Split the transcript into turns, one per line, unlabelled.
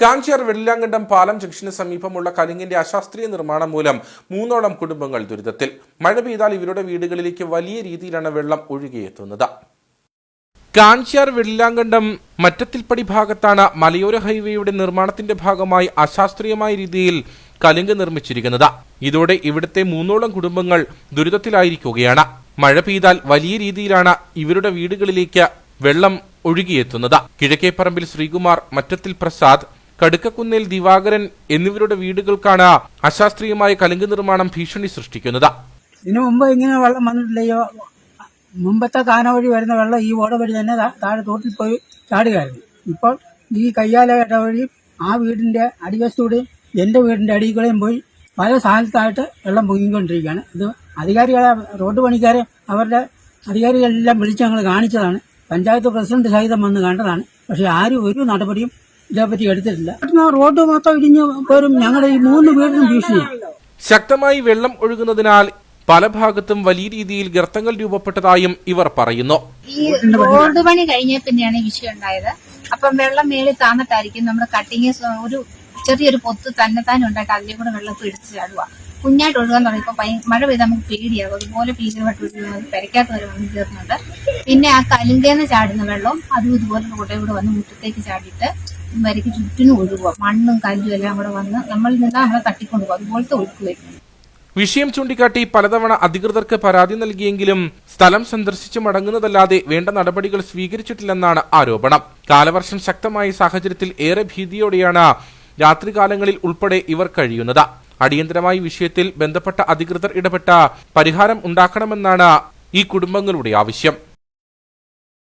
കാഞ്ചിയാർ വെള്ളിലാങ്കണ്ടം പാലം ജംഗ്ഷന് സമീപമുള്ള കലിങ്ങിന്റെ അശാസ്ത്രീയ നിർമ്മാണം മൂലം മൂന്നോളം കുടുംബങ്ങൾ ദുരിതത്തിൽ. മഴ പെയ്താൽ ഇവരുടെ വീടുകളിലേക്ക് വലിയ രീതിയിലാണ് വെള്ളം ഒഴുകിയെത്തുന്നത്. കാഞ്ചിയാർ വെള്ളിലാങ്കണ്ടം മറ്റത്തിൽപ്പടി ഭാഗത്താണ് മലയോര ഹൈവേയുടെ നിർമ്മാണത്തിന്റെ ഭാഗമായി അശാസ്ത്രീയമായ രീതിയിൽ കലുങ്ക് നിർമ്മിച്ചിരിക്കുന്നത്. ഇതോടെ ഇവിടുത്തെ മൂന്നോളം കുടുംബങ്ങൾ ദുരിതത്തിലായിരിക്കുകയാണ്. മഴ പെയ്താൽ വലിയ രീതിയിലാണ് ഇവരുടെ വീടുകളിലേക്ക് വെള്ളം ഒഴുകിയെത്തുന്നത്. കിഴക്കേപ്പറമ്പിൽ ശ്രീകുമാർ മറ്റത്തിൽ പ്രസാദ് കടുക്കക്കുന്നേൽ ദിവാകരൻ എന്നിവരുടെ വീടുകൾക്കാണ് അശാസ്ത്രീയമായ കലുങ്ക് നിർമ്മാണം ഭീഷണി സൃഷ്ടിക്കുന്നത്.
ഇതിനു മുമ്പ് ഇങ്ങനെ വെള്ളം വന്നിട്ടില്ലയോ? മുമ്പത്തെ കാന വഴി വരുന്ന വെള്ളം ഈ ഓട വഴി തന്നെ താഴെ തോട്ടിൽ പോയി ചാടുകയായിരുന്നു. ഇപ്പോൾ ഈ കയ്യാല ഇട വഴി ആ വീടിന്റെ അടിവശത്തൂടെയും എന്റെ വീടിന്റെ അടിയിലൂടെയും പോയി പല സ്ഥലത്തായിട്ട് വെള്ളം പൊങ്ങിക്കൊണ്ടിരിക്കുകയാണ്. ഇത് അധികാരികളെ റോഡ് പണിക്കാരെ അവരുടെ അധികാരികളെല്ലാം വിളിച്ച് ഞങ്ങൾ കാണിച്ചതാണ്. പഞ്ചായത്ത് പ്രസിഡന്റ് സഹിതം വന്ന് കണ്ടതാണ്. പക്ഷേ ആരും ഒരു നടപടിയും ഇതേപ്പറ്റി എടുത്തിട്ടില്ല. റോഡ് മൊത്തം ഇടിഞ്ഞ് പോരും. ഞങ്ങളുടെ ഈ മൂന്ന് വീടിനും ഭീഷണിയാണ്
ശക്തമായി വെള്ളം ഒഴുകുന്നതിനാൽ പല ഭാഗത്തും വലിയ രീതിയിൽ ഗർത്തങ്ങൾ രൂപപ്പെട്ടതായും ഇവർ പറയുന്നു.
ഈ റോഡ് പണി കഴിഞ്ഞ പിന്നെയാണ് ഈ വിഷയം ഉണ്ടായത്. അപ്പം വെള്ളം മേളിൽ താന്നിട്ടായിരിക്കും നമ്മുടെ കട്ടിങ് ഒരു ചെറിയൊരു പൊത്ത് തന്നെ തന്നെ ഉണ്ടായിട്ട് അതിലെ കൂടെ വെള്ളം പിടിച്ച് ചാടുക. കുഞ്ഞായിട്ട് ഒഴുകാൻ തുടങ്ങിയപ്പോൾ മഴ പെയ്ത് നമുക്ക് പേടിയാകും. അതുപോലെ ഭീകരമായിട്ട് ഒഴുകുന്നത് പെരക്കാത്ത വരെ വന്ന് തീർന്നുണ്ട് പിന്നെ ആ കലിങ്കേന്ന് ചാടുന്ന വെള്ളം അതും ഇതുപോലെ റോഡേ കൂടെ വന്ന് മുറ്റത്തേക്ക് ചാടിയിട്ട് വരയ്ക്ക് ചുറ്റിനും ഒഴുകുക മണ്ണും കല്ലും എല്ലാം കൂടെ വന്ന് നമ്മൾ നിന്ന് നമ്മളെ തട്ടിക്കൊണ്ടു പോകും അതുപോലത്തെ ഒഴുക്ക് വരുന്നു
വിഷയം ചൂണ്ടിക്കാട്ടി പലതവണ അധികൃതർക്ക് പരാതി നൽകിയെങ്കിലും സ്ഥലം സന്ദർശിച്ച് മടങ്ങുന്നതല്ലാതെ വേണ്ട നടപടികൾ സ്വീകരിച്ചിട്ടില്ലെന്നാണ് ആരോപണം. കാലവർഷം ശക്തമായ സാഹചര്യത്തിൽ ഏറെ ഭീതിയോടെയാണ് രാത്രികാലങ്ങളിൽ ഉൾപ്പെടെ ഇവർ കഴിയുന്നത്. അടിയന്തരമായി വിഷയത്തിൽ ബന്ധപ്പെട്ട അധികൃതർ ഇടപെട്ട പരിഹാരം ഉണ്ടാക്കണമെന്നാണ് ഈ കുടുംബങ്ങളുടെ ആവശ്യം.